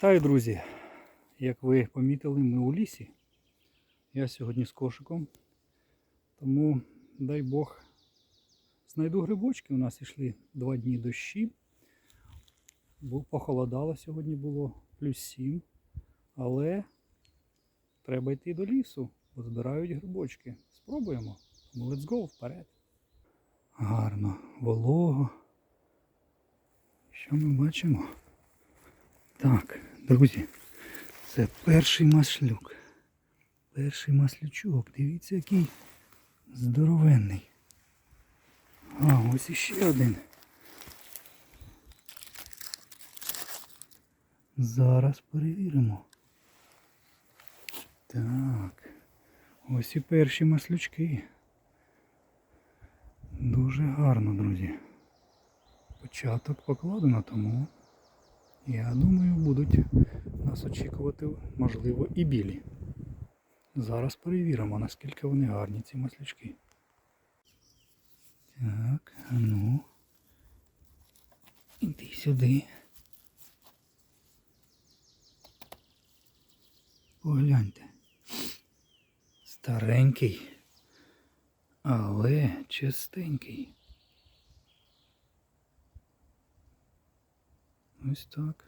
Вітаю, друзі! Як ви помітили, ми у лісі. Я сьогодні з кошиком. Тому, дай Бог, знайду грибочки. У нас йшли два дні дощі. Похолодало сьогодні було плюс 7. Але треба йти до лісу, бо збирають грибочки. Спробуємо. Тому let's go вперед. Гарно, волого. Що ми бачимо? Так, друзі, це перший маслюк. Перший маслючок. Дивіться, який здоровенний. А, ось іще один. Зараз перевіримо. Так. Ось і перші маслючки. Дуже гарно, друзі. Початок покладено, тому я думаю, будуть нас очікувати, можливо, і білі. Зараз перевіримо, наскільки вони гарні, ці маслячки. Так, а ну. Іди сюди. Погляньте. Старенький, але чистенький. Ось так.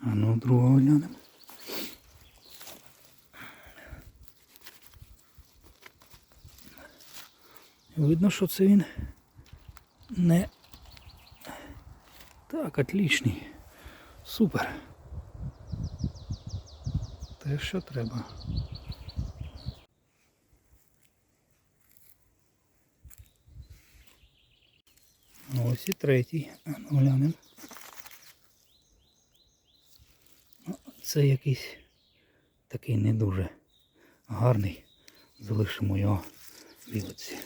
А ну другого глянемо. Видно, що це він не так, отличний. Супер. Те, що треба. Ось і третій. Ну глянемо. Це якийсь такий не дуже гарний. Залишимо його білиці.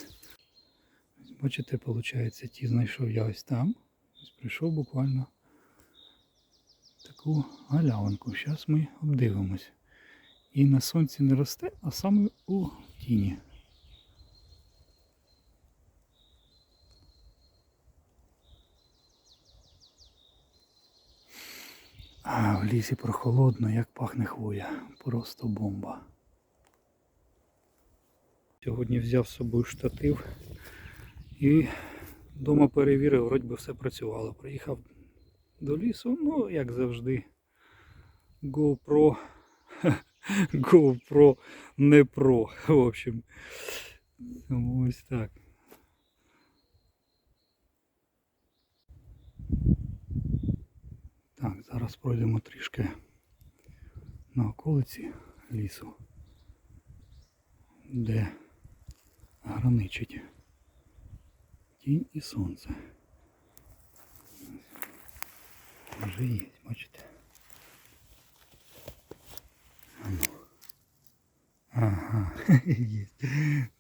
Бачите, виходить, ті знайшов я ось там. Ось прийшов буквально таку галявинку. Зараз ми обдивимось. І на сонці не росте, а саме у тіні. А в лісі прохолодно, як пахне хвоя. Просто бомба. Сьогодні взяв з собою штатив і вдома перевірив, вроді би все працювало. Приїхав до лісу, ну, як завжди, GoPro. GoPro не про. В общем, ось так. Так, зараз пройдемо трішки на околиці лісу, де граничить тінь і сонце. Вже є, бачите? А ну. Ага, є.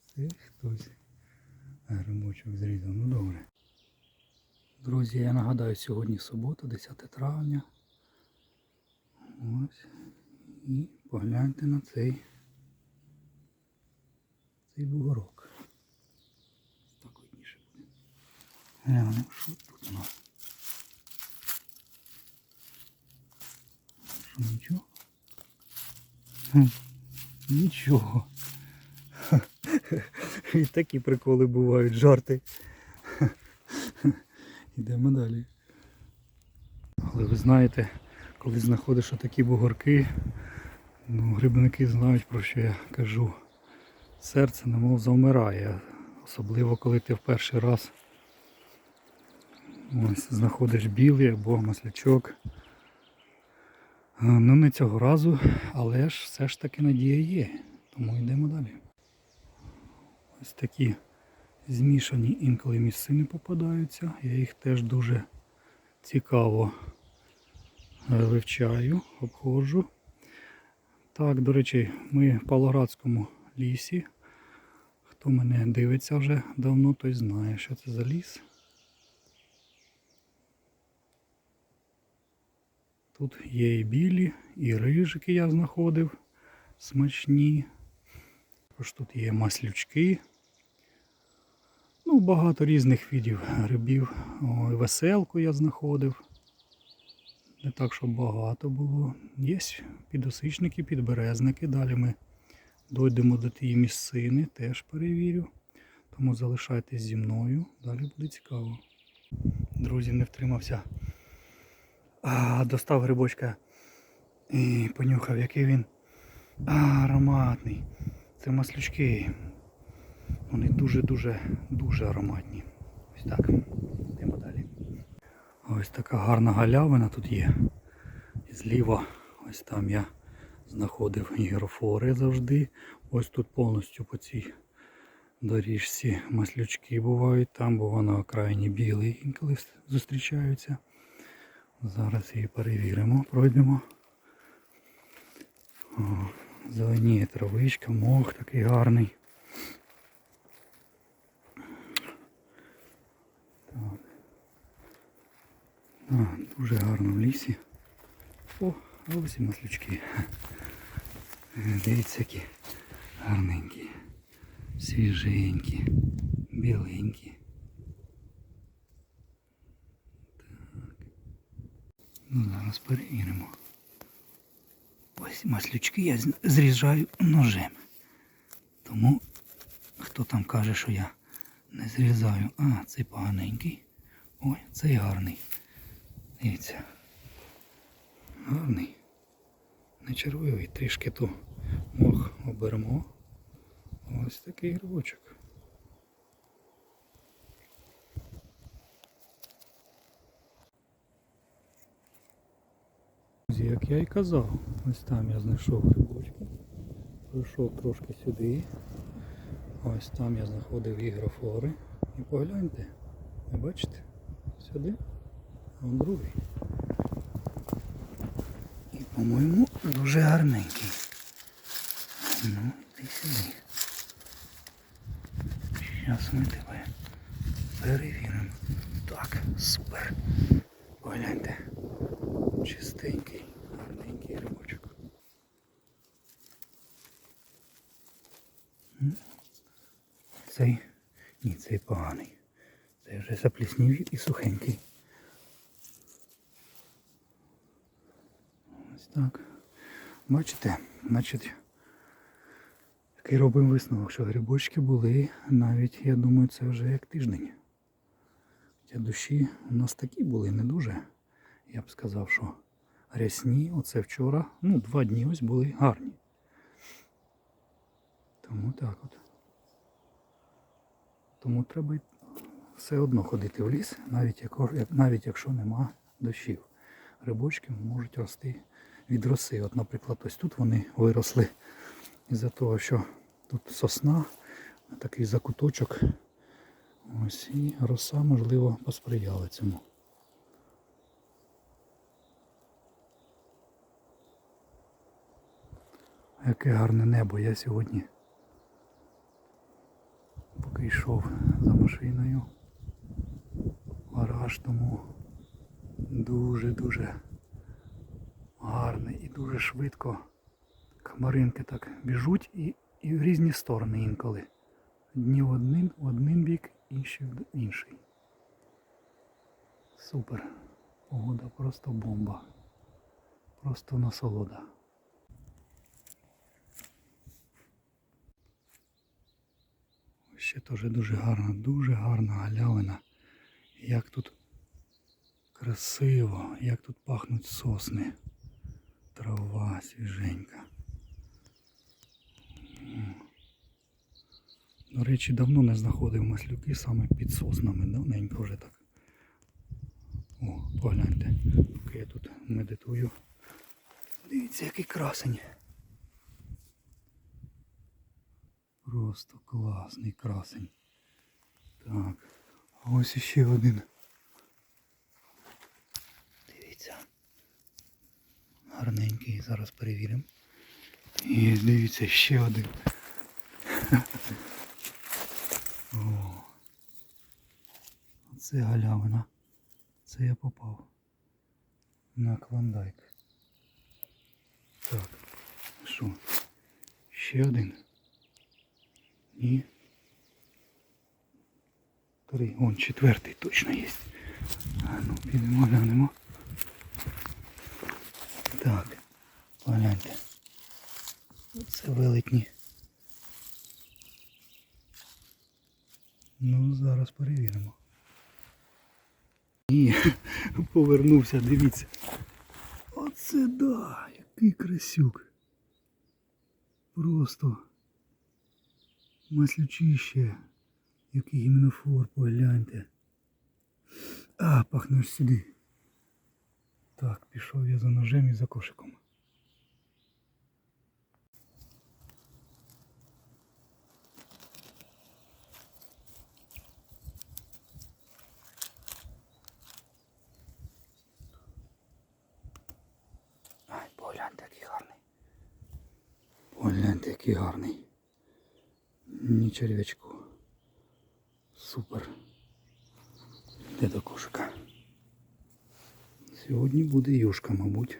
Це хтось гримочок зрізав. Ну добре. Друзі, я нагадаю, сьогодні субота, 10 травня. Ось. І погляньте на цей цей бугорок. Так видніше буде. Глянемо, що тут у нас. Що нічого? Хм, Нічого. І такі приколи бувають, жарти. Йдемо далі. Але ви знаєте, коли знаходиш такі бугорки, ну, грибники знають про що я кажу. Серце немов завмирає. Особливо коли ти в перший раз ось, знаходиш білий або маслячок. Ну не цього разу, але ж все ж таки надія є. Тому йдемо далі. Ось такі змішані інколи місцини попадаються. Я їх теж дуже цікаво е, вивчаю, обходжу. Так, до речі, ми в Павлоградському лісі. Хто мене дивиться вже давно, той знає, що це за ліс. Тут є і білі, і рижики я знаходив смачні. Також тут є маслючки. Ну, багато різних видів грибів. Ой, веселку я знаходив. Не так, щоб багато було. Є підосичники, підберезники. Далі ми дойдемо до тієї місцини, теж перевірю. Тому залишайтесь зі мною, далі буде цікаво. Друзі, не втримався. А, достав грибочка і понюхав, який він а, ароматний. Це маслючки. Вони дуже-дуже дуже ароматні. Ось так. Йдемо далі. Ось така гарна галявина тут є. І зліва, ось там я знаходив гірофори завжди. Ось тут повністю по цій доріжці маслючки бувають. Там бува на окраїні білий інколи зустрічаються. Зараз її перевіримо, пройдемо. О, зеленіє травичка, мох такий гарний. А, дуже гарно в лісі. О, ось і маслючки. Дивіться, які гарненькі, свіженькі, біленькі. Так. Ну, зараз перевіримо. Ось маслючки я зрізаю ножем. Тому хто там каже, що я не зрізаю. А, цей поганенький. Ой, цей гарний. Дивіться. Гарний. Не червивий, трішки то мох оберемо. Ось такий грибочок. Як я і казав, ось там я знайшов грибочки. Пройшов трошки сюди. Ось там я знаходив ігрофори. І погляньте, ви бачите? Сюди, другий. І, по-моєму, дуже гарненький. Ну, іди сюди. Зараз ми тебе перевіримо. Так, супер. Погляньте. Чистенький, гарненький грибочок. М? Цей, ні, цей поганий. Цей вже запліснів і сухенький. Так. Бачите, значить, такий робимо висновок, що грибочки були навіть, я думаю, це вже як тиждень. Хоча душі у нас такі були не дуже. Я б сказав, що рясні, оце вчора, ну, два дні ось були гарні. Тому так от. Тому треба все одно ходити в ліс, навіть, яко- навіть якщо нема дощів. Грибочки можуть рости від роси. От, наприклад, ось тут вони виросли із-за того, що тут сосна, такий закуточок. Ось і роса, можливо, посприяла цьому. Яке гарне небо я сьогодні. Поки йшов за машиною. Гараж тому дуже-дуже гарне і дуже швидко хмаринки так біжуть і, і в різні сторони інколи. Одні в один, в один бік, інші в інший. Супер. Погода просто бомба. Просто насолода. Ще теж дуже гарна, дуже гарна галявина. Як тут красиво, як тут пахнуть сосни. Трава свіженька. До речі, давно не знаходив маслюки саме під соснами. Давненько вже так. О, погляньте, поки я тут медитую. Дивіться, який красень. Просто класний красень. Так. Ось іще один. Гарненький. Зараз перевіримо. І дивіться, ще один. О. Це галявина. Це я попав. На клондайк. Так. Що? Ще один. Ні. Три. Вон четвертий точно є. А ну, підемо глянемо. Так, погляньте. Оце велетні. Ну, зараз перевіримо. Ні, повернувся, дивіться. Оце да, який красюк. Просто маслючище. Який гімнофор, погляньте. А, пахне ж сюди. Так, пішов я за ножем і за кошиком. Ай, погляньте, який гарний. Погляньте, який гарний. Ні черв'ячку. Супер. Йде до кошика. Сьогодні буде юшка, мабуть.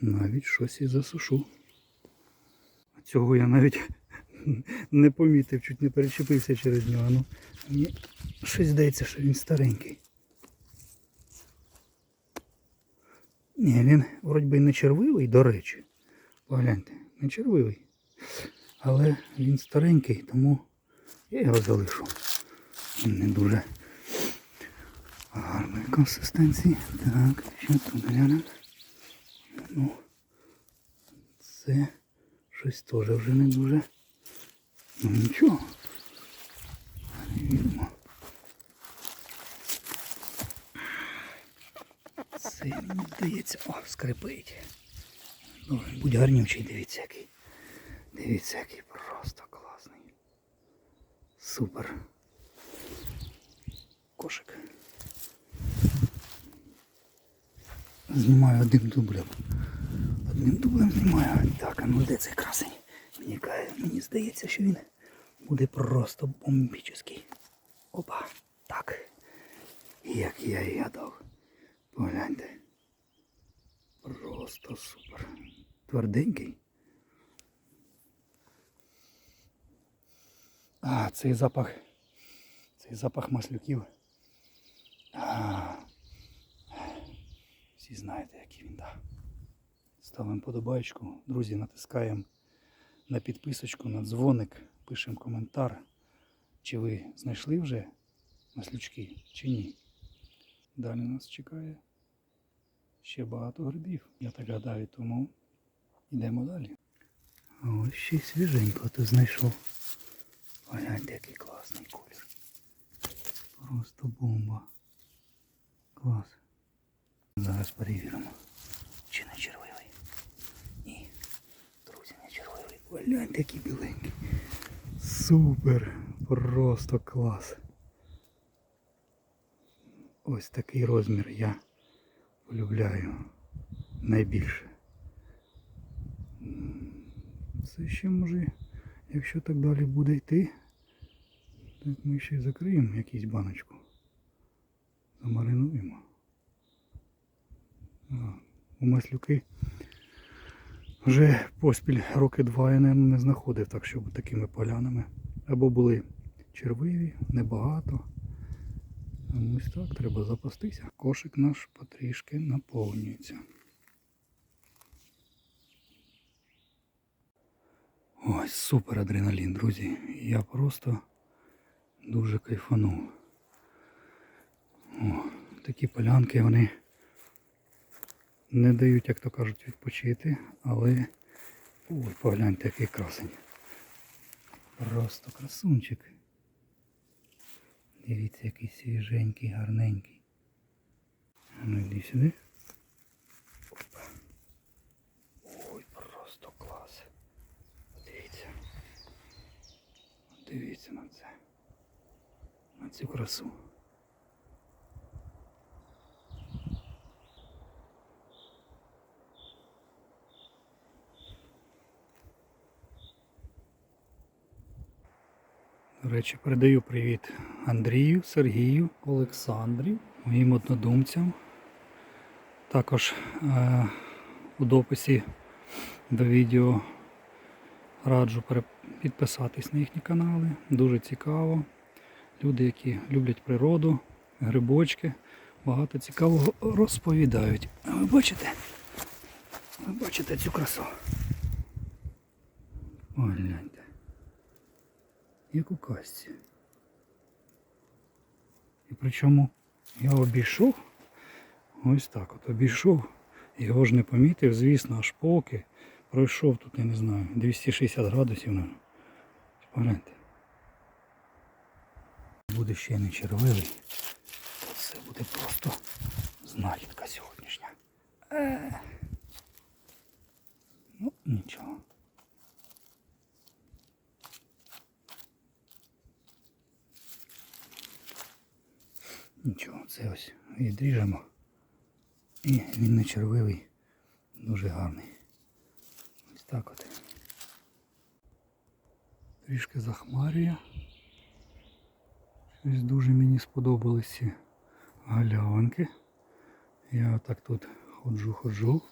Навіть щось і засушу. Цього я навіть не помітив, чуть не перечепився через нього. Ну, мені щось здається, що він старенький. Ні, він вроді би не червивий, до речі. Погляньте, не червивий. Але він старенький, тому я його залишу. Він не дуже гарної консистенції. Так, що тут глянемо. Ну, це щось теж вже не дуже. Ну нічого. Це мені здається. О, скрипить. Ну, будь гарнючий, дивіться який. Дивіться, який просто класний. Супер. Кошик. Знімаю одним дублем. Одним дублем знімаю. Так, а ну де цей красень? Мені, мені здається, що він буде просто бомбічний. Опа. Так. Як я і гадав. Погляньте. Просто супер. Тверденький. А, цей запах. Цей запах маслюків. А, всі знаєте, який він, да. Ставимо подобаєчку. Друзі, натискаємо на підписочку, на дзвоник, пишемо коментар, чи ви знайшли вже маслючки, чи ні. Далі нас чекає ще багато грибів. Я так гадаю, тому йдемо далі. Ось ще свіженько ти знайшов. Погляньте, який класний колір. Просто бомба. Клас. Зараз перевіримо. Чи не червивий? Ні. Друзі, не червивий. Погляньте, який біленький. Супер. Просто клас. Ось такий розмір я полюбляю найбільше. Це ще може, якщо так далі буде йти, так ми ще й закриємо якусь баночку. Замаринуємо. А, У маслюки вже поспіль роки два я не знаходив так, щоб такими полянами. Або були червиві, небагато. Ось так треба запастися. Кошик наш потрішки наповнюється. Супер адреналін, друзі. Я просто дуже кайфанув. О, такі полянки вони не дають, як то кажуть, відпочити, але ой, погляньте, який красень. Просто красунчик. Дивіться, який свіженький, гарненький. Ну йди сюди. Опа. Ой, просто клас. Дивіться. Дивіться на це. На цю красу. До речі, передаю привіт Андрію, Сергію, Олександрі, моїм однодумцям. Також е, у дописі до відео раджу пере- підписатись на їхні канали. Дуже цікаво. люди, які люблять природу, грибочки, багато цікавого розповідають. А ви бачите? Ви бачите цю красу? Ой, гляньте. Як у казці. І причому я обійшов, ось так от обійшов, його ж не помітив, звісно, аж поки пройшов тут, я не знаю, 260 градусів, мабуть. Погляньте. Буде ще не червивий. Це буде просто знахідка сьогоднішня. Е. Ну, нічого. Нічого, це ось відріжемо. І він не червивий, дуже гарний. Так от. Трішки захмарює. Щось дуже мені сподобались ці галявинки. Я отак тут ходжу, ходжу.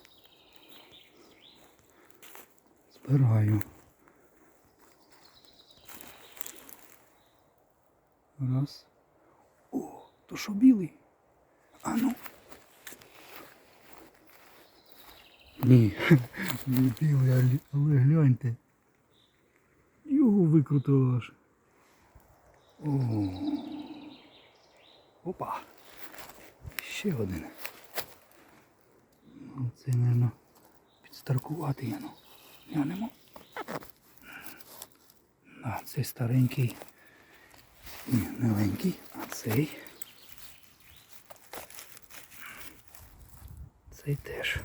Збираю. Раз. О, то що білий? А ну. Ні, не білий, але- гляньте. Його викрутило аж. О. Опа. Ще один. Ну, Це, мабуть, підстаркувати я ну. Глянемо. А, цей старенький. Ні, новенький, а цей. Цей теж.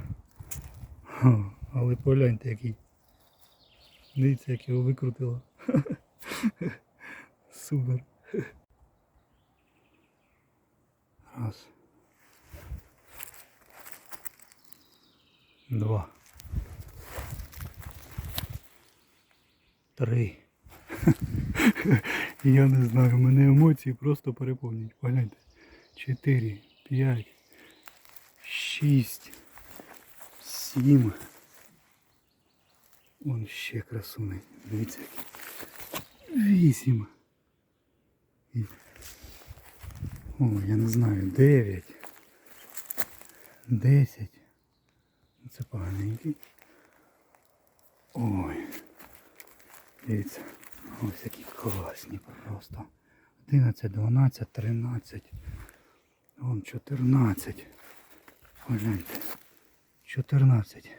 Але погляньте який. Дивіться, як його викрутило. Супер. Раз. Два. Три. Я не знаю, мене емоції просто переповнюють. Погляньте. Чотири, п'ять, шість, сім. Вон ще красуний. Дивіться. Вісім. О, я не знаю, дев'ять. Десять. Це поганенький. Ой. Дивіться. Ось які класні просто. 11, 12, 13. Вон 14. Погляньте. 14.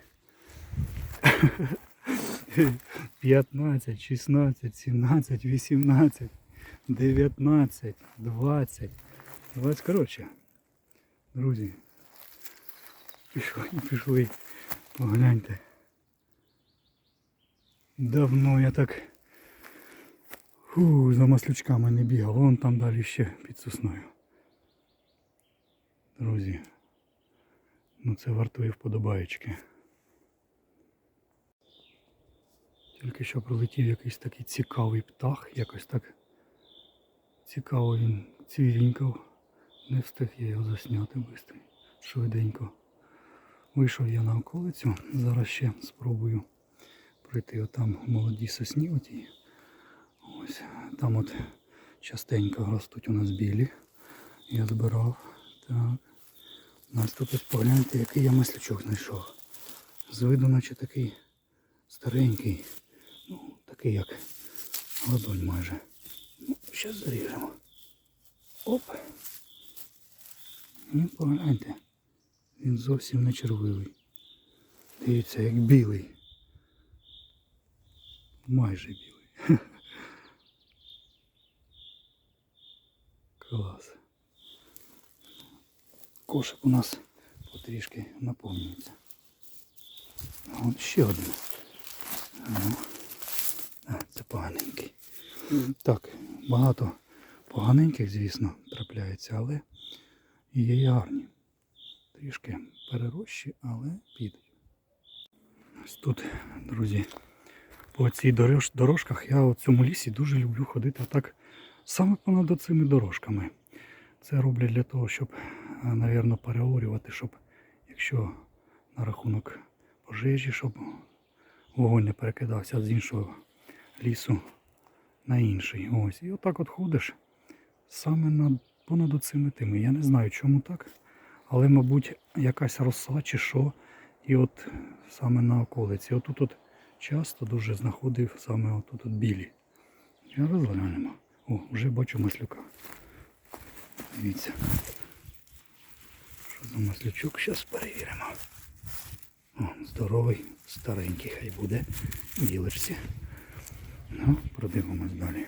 15, 16, 17, 18, 19, 20. 20, коротше. Друзі. Пішли, пішли. Погляньте. Давно я так фу, за маслючками не бігав. Вон там далі ще під сосною. Друзі. Ну це вартує вподобаєчки. Тільки що прилетів якийсь такий цікавий птах, якось так цікаво він цвірінькав. Не встиг я його засняти швидко, швиденько. Вийшов я на околицю, зараз ще спробую пройти отам молоді сосні оті. Ось там от частенько ростуть у нас білі. Я збирав. Так. Нас тут ось погляньте, який я маслячок знайшов. З виду наче такий старенький. Ну, такий як ладонь майже. Ну, зараз заріжемо. Оп. І погляньте. Він зовсім не червивий. Дивіться, як білий. Майже білий. Клас. Кошик у нас потрішки наповнюється. От ще один. Ну, це поганенький. Так, багато поганеньких, звісно, трапляється, але є і гарні. Трішки перерощі, але підуть. Ось тут, друзі, по цій дорож, дорожках я у цьому лісі дуже люблю ходити так саме понад цими дорожками. Це роблять для того, щоб, напевно, переорювати, щоб якщо на рахунок пожежі, щоб вогонь не перекидався з іншого лісу на інший. Ось. І отак от ходиш саме над, понад оцими тими. Я не знаю, чому так. Але, мабуть, якась роса чи що. І от саме на околиці. Отут от часто дуже знаходив саме отут от білі. Я розглянемо. О, вже бачу маслюка. Дивіться. Що за маслючок? Зараз перевіримо. О, здоровий, старенький хай буде. Білочці. Ну, продивимось далі.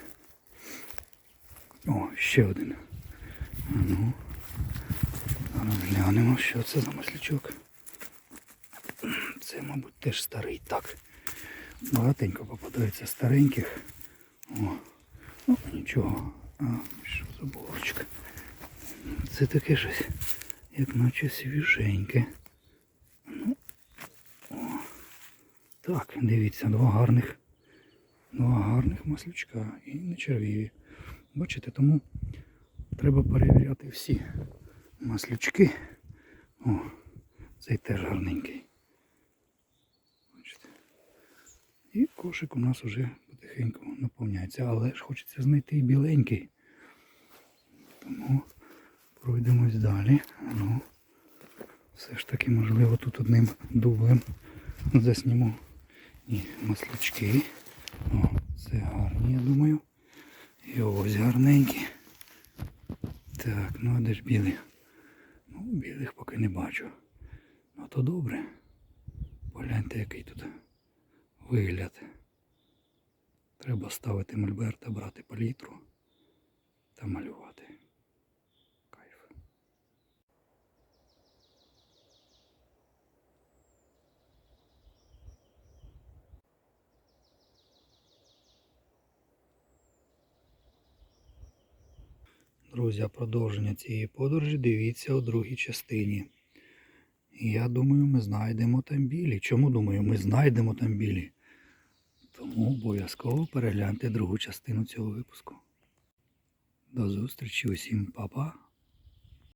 О, ще один. А ну. Зараз глянемо, що це за маслячок. Це, мабуть, теж старий. Так. Багатенько попадається стареньких. О, ну нічого. А, що за булочка? Це таке щось, як наче свіженьке. Ну, о. Так, дивіться, два гарних. Два гарних маслючка і не червіві. Бачите, тому треба перевіряти всі маслючки. О, цей теж гарненький. Бачите. І кошик у нас вже потихеньку наповняється, але ж хочеться знайти і біленький. Тому пройдемось далі. Ну, все ж таки, можливо, тут одним дублем засніму і маслячки. О, це гарні, я думаю. І ось гарненькі. Так, ну а де ж білий? Ну, білих поки не бачу. Ну то добре. Погляньте, який тут вигляд. Треба ставити мольберт, брати палітру та малювати. Друзі, а продовження цієї подорожі дивіться у другій частині. Я думаю, ми знайдемо там білі. Чому думаю, ми знайдемо там білі? Тому обов'язково перегляньте другу частину цього випуску. До зустрічі усім, па-па!